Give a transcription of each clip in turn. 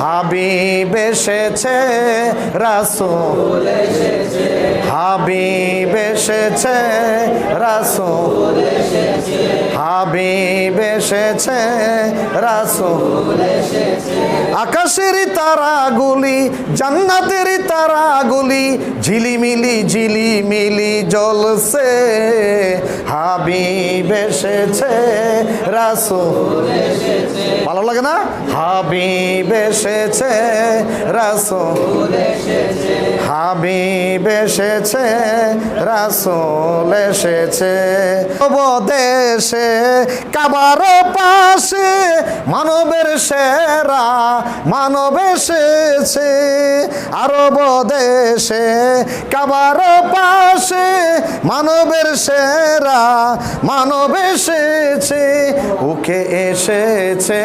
হাবিব এসেছে রাসুল। হাবিব এসেছে রাসুল। হাবিব এসেছে রাসূল। আকাশের তারাগুলি, জান্নাতের তারাগুলি, ঝিলিমিলি ঝিলিমিলি জ্বলছে। হাবিব এসেছে, রাসূল ভালো লাগে না? হাবিব এসেছে, রাসূল হাবিব এসেছে, রাসূল এসেছে। দেশে কাবার পাশে, মানবের সেরা মানব এসেছে, আরব দেশে, কাবার পাশে, মানবের সেরা মানব এসেছে, ওকে এসেছে,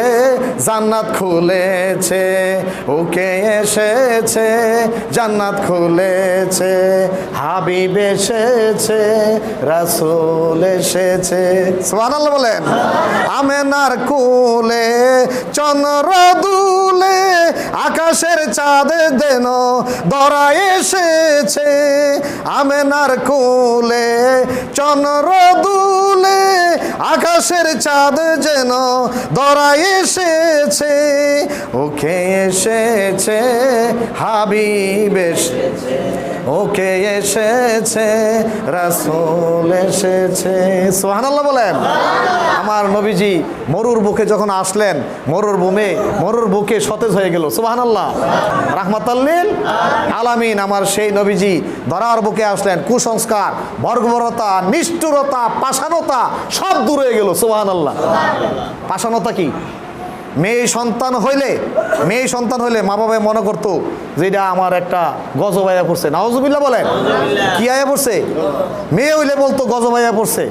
জান্নাত খুলেছে, ওকে এসেছে, জান্নাত খুলেছে, হাবিব এসেছে, রাসূল এসেছে। সুবহানাল্লাহ বলেন, আমেনার কুলে চন্দ্র দুলে আকাশের চাঁদ দেন ধরা এসেছে। আমেনার কুলে, চন্দ্র দুলে আকাশের চাঁদ যেন ধরা এসেছে। ওকে এসেছে হাবিব এসেছে। ওকে এসেছে, রাসূল এসেছে। সুবহানাল্লাহ বলেন। আমার নবীজি মরুর বুকে যখন আসলেন, মরুর বুমে মরুর বুকে সতেজ হয়ে গেল। সুবহানাল্লাহ। রাহমাতাল্লিল আলামিন, আমার সেই নবীজি ধরার বুকে আসলেন। কুসংস্কার, বর্গবরতা, নিষ্ঠুরতা, পাষাণতা সব দূর গেল। সুবহানাল্লাহ। পাষাণতা কি? মেয়ে সন্তান হইলে, মেয়ে সন্তান হইলে মা বাবা মনে করতো যে এটা আমার একটা গজব আয়া পড়ছে। নাওজুবিল্লাহ বলেন, কি আয়া পড়ছে? মেয়ে হইলে বলতো গজব আয়া পড়ছে।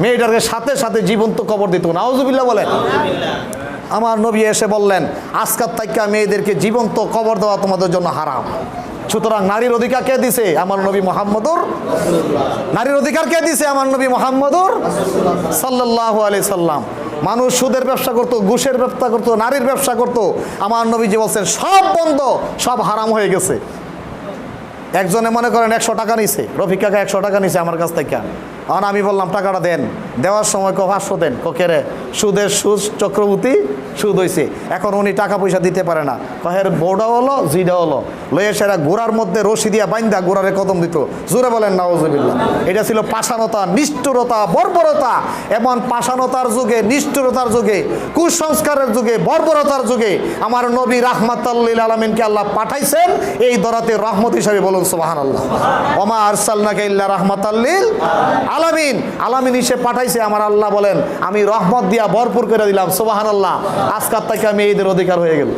মেয়েটাকে সাথে সাথে জীবন্ত কবর দিত। নাওজুবিল্লাহ বলেন। আমার নবী এসে বললেন, আজকার তাইকা মেয়েদেরকে জীবন্ত কবর দেওয়া তোমাদের জন্য হারাম। সুতরাং নারীর অধিকার কে দিছে? আমার নবী মোহাম্মদুর নারীর অধিকার কে দিছে? আমার নবী মোহাম্মদুর সাল্লাহ আলি সাল্লাম। মানুষ সুদের ব্যবসা করতো, ঘুষের ব্যবসা করত, নারীর ব্যবসা করত। আমার নবীজি বলছেন, সব বন্ধ, সব হারাম হয়ে গেছে। একজনে মনে করেন, একশো টাকা নিছে। রফিক কাকা, একশো টাকা নিছে আমার কাছ থেকে আর আমি বললাম, টাকাটা দেন। দেওয়ার সময় ক, পাঁচশো দেন। ককেরে সুদের সুদ চক্রবর্তী সুদ হয়েছে এখন উনি টাকা পয়সা দিতে পারে না। কহের বৌডা হলো জিডা হলো। লয়ে সেরা গোড়ার মধ্যে রশি দিয়া বাইন্দা গোড়ারে কদম দিত। জোরে বলেন নওয়াজবিল্লা এটা ছিল পাষাণতা, নিষ্ঠুরতা, বর্বরতা। এবং পাষাণতার যুগে, নিষ্ঠুরতার যুগে, কুসংস্কারের যুগে, বর্বরতার যুগে আমার নবী রাহমাতাল্লিল আলমিনকে আল্লাহ পাঠাইছেন। এই দরাতে রহমত হিসাবে বলুন সোহান আল্লাহ ওমা আরসাল্লাকে ইল্লা রাহমাতাল্লিল আলামিন। আলামিন হিসেবে পাঠাইছে, আমার আল্লাহ বলেন, আমি রহমত দিয়া ভরপুর করে দিলাম সুবাহান আল্লাহ আজকার থেকে আমি এদের অধিকার হয়ে গেল।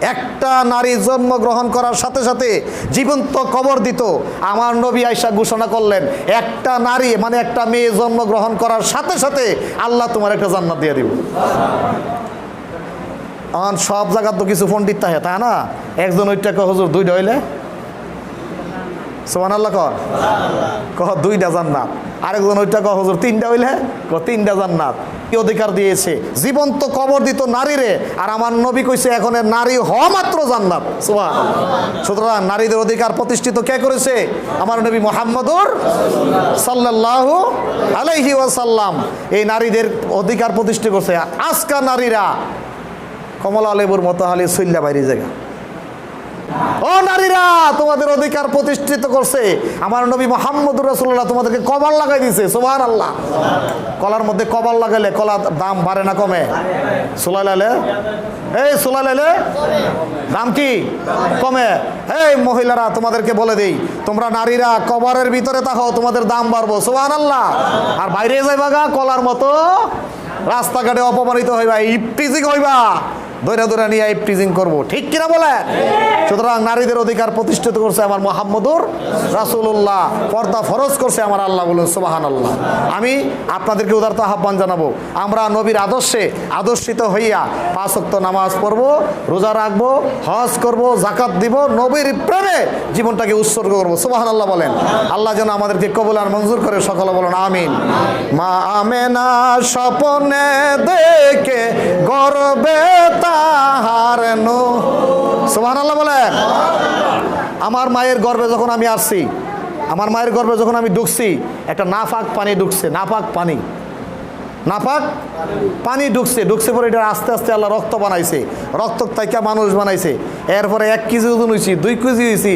একটা নারী জন্মগ্রহণ করার সাথে সাথে জীবন্ত কবর দিত। আমার নবী আয়সা ঘোষণা করলেন, একটা নারী মানে একটা মেয়ে জন্মগ্রহণ করার সাথে সাথে আল্লাহ তোমার একটা জান্নাত দিয়ে দিব। এখন সব জায়গার তো কিছু পণ্ডিত থাকে তাই না? একজন ওইটা হজুর হুজুর, দুইটা হইলে? সোমান আল্লাহ কর। কহ, দুইটা জান্নাত। আরেকজন ওইটা কহ, হুজুর, তিনটা হইলে? ক তিনটা জান্নাত। কি অধিকার দিয়েছে? জীবন্ত কবর দিত নারীরে, আর আমার নবী কইছে, এখন নারী হওয়া মাত্র জান্নাত। সুবহান সুতরাং নারীদের অধিকার প্রতিষ্ঠিত কে করেছে? আমার নবী মোহাম্মদুর সাল্লাল্লাহু আলাইহি ওয়াসাল্লাম। এই নারীদের অধিকার প্রতিষ্ঠিত করছে। আজকাল নারীরা কমলা লেবুর মতো হালি সৈল্যা বাইরে জায়গা। ও নারীরা, তোমাদের অধিকার প্রতিষ্ঠিত করছে। আমার নবী মোহাম্মদুর রসুল্লাহ তোমাদেরকে কবর লাগাই দিছে সোহান আল্লাহ কলার মধ্যে কবর লাগাইলে কলার দাম বাড়ে না কমে? সোলাই লাইলে এই সোলাই লাইলে দাম কি? কমে। এই মহিলারা, তোমাদেরকে বলে দেই, তোমরা নারীরা কবরের ভিতরে থাকো, তোমাদের দাম বাড়বো সোহান আল্লাহ আর বাইরে যাইবা গা কলার মতো রাস্তাঘাটে অপমানিত হইবা ইপটিজিং হইবা দৈরা দৈরা নিয়ে ইপটিজিং করব। ঠিক কিনা বলে সুতরাং নারীদের অধিকার প্রতিষ্ঠিত করছে আমার মোহাম্মদুর রাসুল্লাহ পর্দা ফরজ করছে আমার আল্লাহ বলুন সুবাহান আল্লাহ আমি আপনাদেরকে উদারত আহ্বান জানাব। আমরা নবীর আদর্শে আদর্শিত হইয়া পাঁচ ওয়াক্ত নামাজ পড়ব, রোজা রাখব, হজ করব জাকাত দিব, নবীর প্রেমে জীবনটাকে উৎসর্গ করব। সুবাহান আল্লাহ বলেন। আল্লাহ যেন আমাদেরকে কবুল আর মঞ্জুর করে সকলে বলুন, আমিন। মা আমেনা স্বপনে দেখে গর্বে বলেন। আমার মায়ের গর্ভে যখন আমি আসছি, আমার মায়ের গর্ভে যখন আমি ঢুকছি, একটা নাফাক পানি ঢুকছে, নাফাক পানি। নাপাক পানি ঢুকছে ঢুকছে পরে এটা আস্তে আস্তে আল্লাহ রক্ত বানাইছে। রক্ত তাইকা মানুষ বানাইছে। এরপরে এক কেজি ওজন হয়েছি দুই কেজি হয়েছি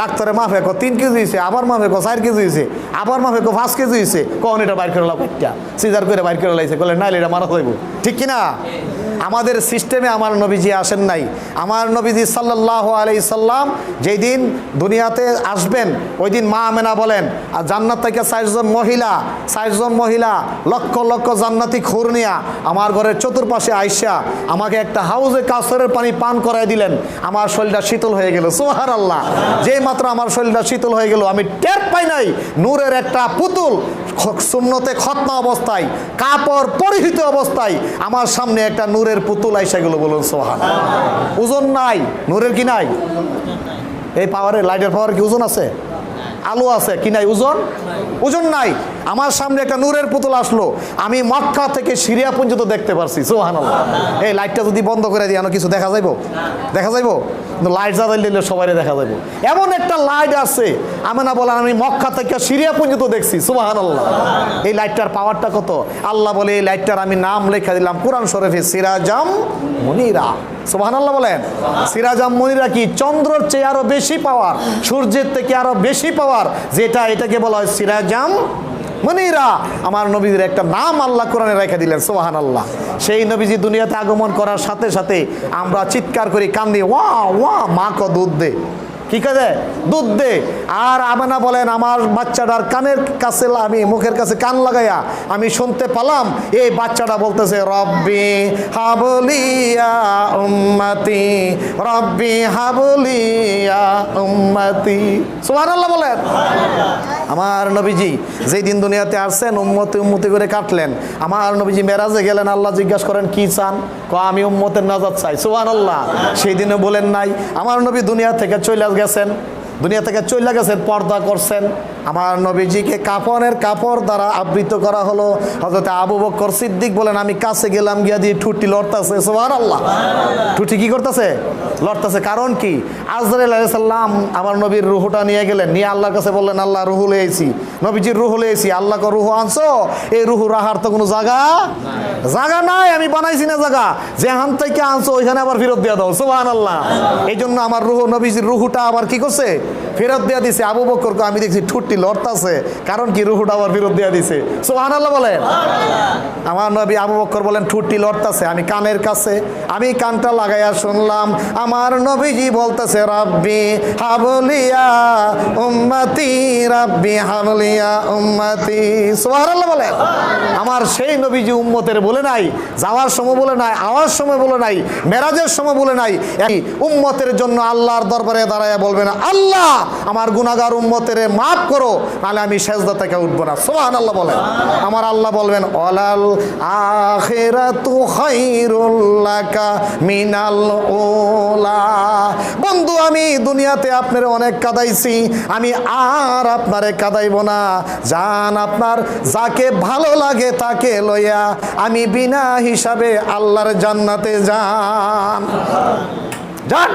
ডাক্তারে মাফে কো তিন কেজি হয়েছে আবার মাফে কো চার কেজি হয়েছে আবার মাফে কো পাঁচ কেজি হয়েছে কখন এটা বাইর করে লাভ সিজার করে বাইর করে লাইছে বলে নাইলে এটা মারা হইব ঠিক কিনা? আমাদের সিস্টেমে আমার নবীজি আসেন নাই। আমার নবীজি সাল্লাহ আলাই সাল্লাম যেই দিন দুনিয়াতে আসবেন, ওই দিন মা আমেনা বলেন, আর জান্নাত থেকে চারজন মহিলা ষাটজন মহিলা, লক্ষ লক্ষ জান্নাতি খুর নিয়া আমার ঘরের চতুর্পাশে আইসা আমাকে একটা হাউজে কাসরের পানি পান করাই দিলেন। আমার শরীরটা শীতল হয়ে গেল। সোহার আল্লাহ যেই মাত্র আমার শরীরটা শীতল হয়ে গেল, আমি টের পাই নাই। নূরের একটা পুতুল সুন্নতে খতনা অবস্থায়, কাপড় পরিহিত অবস্থায় আমার সামনে একটা নূরের পুতুল আইসা গেল বলুন সোহান ওজন নাই, নূরের কি নাই? এই পাওয়ারের লাইটের পাওয়ার কি ওজন আছে? আলো আছে, কি নাই? ওজন? ওজন নাই। আমার সামনে একটা নূরের পুতুল আসলো। আমি মক্কা থেকে সিরিয়া পর্যন্ত দেখতে পারছি সোহান এই লাইটটা যদি বন্ধ করে দিই কিছু দেখা যাইব? দেখা যাইব? লাইট জ্বালাই দিলে সবাই দেখা যাইব। এমন একটা লাইট আছে আমি না বলেন, আমি মক্কা থেকে সিরিয়া পর্যন্ত দেখছি সুবাহান আল্লাহ এই লাইটটার পাওয়ারটা কত? আল্লাহ বলে, এই লাইটটার আমি নাম লেখা দিলাম, কোরআন শরীফে সিরাজাম মনিরা। সুবাহান আল্লাহ বলেন, সিরাজাম মনিরা কি? চন্দ্রর চেয়ে আরও বেশি পাওয়ার সূর্যের থেকে আরও বেশি পাওয়ার যেটা এটাকে বলা হয় সিরাজাম মনিরা আমার নবীদের একটা নাম আল্লাহ কোরআনে রেখে দিলেন সোহান আল্লাহ সেই নবীজি দুনিয়াতে আগমন করার সাথে সাথে আমরা চিৎকার করি, কান্দি, ওয়া ওয়া, মা ক দুধ দে। কি কাজে দুধ দে। আর আমেনা বলেন, আমার বাচ্চাটার কানের কাছে আমি মুখের কাছে কান লাগাইয়া আমি শুনতে পালাম, এই বাচ্চাটা বলতেছে, রব্বি হাবলিয়া উম্মতি, রব্বি হাবলিয়া উম্মতি। সুবহানাল্লাহ বলেন। আমার নবীজি যেই দিন দুনিয়াতে আসছেন, উম্মতে উম্মতি করে কাটলেন। আমার নবীজি মেরাজে গেলেন, আল্লাহ জিজ্ঞাসা করেন, কি চান? ক আমি উম্মতের নাজাদ চাই। সোহান আল্লাহ সেই দিনে বলেন নাই। আমার নবী দুনিয়া থেকে চলে গেছেন। দুনিয়া থেকে চলে গেছেন, পর্দা করছেন। আমার নবীজিকে কাপড়ের কাপড় দ্বারা আবৃত করা হলো। হজরত আবু বকর সিদ্দিক বলেন, আমি কাছে গেলাম, গিয়া দিয়ে ঠুটি লড়তাছে। সোহান আল্লাহ ঠুটি কি করতেছে? লড়তেছে। কারণ কি? আজরাইল আলাইসাল্লাম আমার নবীর রুহুটা নিয়ে গেলেন। নিয়ে আল্লাহর কাছে বললেন, আল্লাহ, রুহু লেয়েছি নবীজির রুহু লেয়েছি আল্লাহকে রুহু আনছো? এই রুহু রাহার তো কোনো জায়গা জায়গা নাই, আমি বানাইছি না জায়গা যেখান থেকে আনছো, ওইখানে আবার ফেরত দিয়ে দাও। সুবাহান আল্লাহ এই জন্য আমার রুহু, নবীজির রুহুটা আবার কি করছে? ফেরত দিয়ে দিছে। আবু বকরকে আমি দেখছি ঠুটটি লড়তাছে কারণ কি রুহুটা আবার ফেরত দিয়ে দিছে সুবাহান আল্লাহ বলেন আমার নবী আবু বকর বলেন ঠুটটি লড়তাছে আমি কানের কাছে আমি কানটা লাগাইয়া শুনলাম। আমার নবীজি বলতেছে রাব্বি হাবলিয়া উম্মতি রাব্বি হাবলিয়া উম্মতি। সুবহানাল্লাহ বলে আমার সেই নবীজি উম্মতের বলে নাই যাওয়ার সময় বলে নাই আওয়ার সময় বলে নাই মেরাজের সময় বলে নাই। এই উম্মতের জন্য আল্লাহর দরবারে দাঁড়ায় বলবেন আল্লাহ আমার গুনাহগার উম্মতের মাফ করো নাহলে আমি সেজদা থেকে উঠবো না। সোহান আল্লাহ বলেন। আমার আল্লাহ বলবেন অলাল আখিরাতু খায়রুল লাকা মিনাল ওলা বন্ধু, আমি দুনিয়াতে আপনার অনেক কাদাইছি, আমি আর আপনারে কাদাইব না। যান আপনার যাকে ভালো লাগে তাকে লইয়া আমি বিনা হিসাবে আল্লাহর জান্নাতে যান। যান।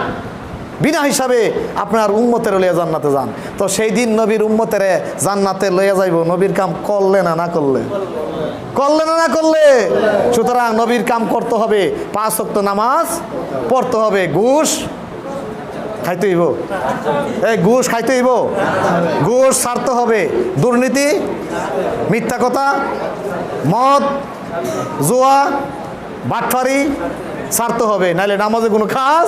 বিনা হিসাবে আপনার উম্মতের লইয়া জান্নাতে যান। তো সেই দিন নবীর উম্মতের জান্নাতে লইয়া যাইব, নবীর কাম করলে না না করলে? করলে না না করলে? সুতরাং নবীর কাম করতে হবে, পাঁচ ওয়াক্ত নামাজ পড়তে হবে, ঘুষ খাইতে হইব। এই ঘুষ খাইতে হইব। ঘুষ ছাড়তে হবে। দুর্নীতি, মিথ্যা কথা, মদ, জুয়া, বাটফারি ছাড়তে হবে নাহলে নামাজে কোনো কাজ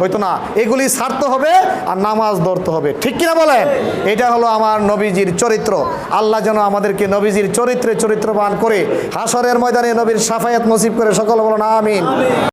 হইতো না। এগুলি সারতে হবে আর নামাজ ধরতে হবে। ঠিক কিনা বলেন? এটা হলো আমার নবীজির চরিত্র। আল্লাহ যেন আমাদেরকে নবীজির চরিত্রে চরিত্রবান করে হাসরের ময়দানে নবীর সাফায়াত নসিব করে সকল বলো না আমিন।